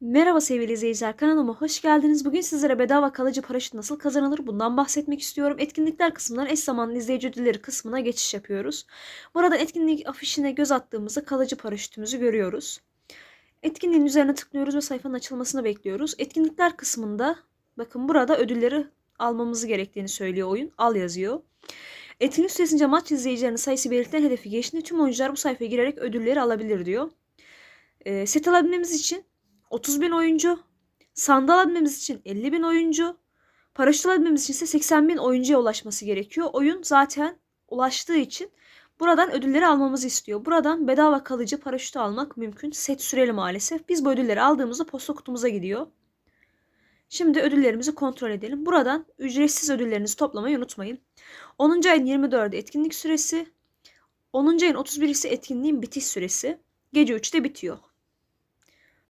Merhaba sevgili izleyiciler kanalıma hoş geldiniz. Bugün sizlere bedava kalıcı paraşüt nasıl kazanılır bundan bahsetmek istiyorum. Etkinlikler kısmından eş zamanlı izleyici ödülleri kısmına geçiş yapıyoruz. Burada etkinlik afişine göz attığımızda kalıcı paraşütümüzü görüyoruz. Etkinliğin üzerine tıklıyoruz ve sayfanın açılmasını bekliyoruz. Etkinlikler kısmında bakın burada ödülleri almamızı gerektiğini söylüyor oyun. Al yazıyor. Etkinlik süresince maç izleyicilerinin sayısı belirtilen hedefi geçtiğinde tüm oyuncular bu sayfaya girerek ödülleri alabilir diyor. E, set alabilmemiz için 30 bin oyuncu, sandal alabilmemiz için 50 bin oyuncu, paraşüt alabilmemiz için ise 80 bin oyuncuya ulaşması gerekiyor. Oyun zaten ulaştığı için buradan ödülleri almamızı istiyor. Buradan bedava kalıcı paraşütü almak mümkün. Set süreli maalesef. Biz bu ödülleri aldığımızda posta kutumuza gidiyor. Şimdi ödüllerimizi kontrol edelim. Buradan ücretsiz ödüllerinizi toplamayı unutmayın. 10. ayın 24'ü etkinlik süresi. 10. ayın 31'i ise etkinliğin bitiş süresi. Gece 3'te bitiyor.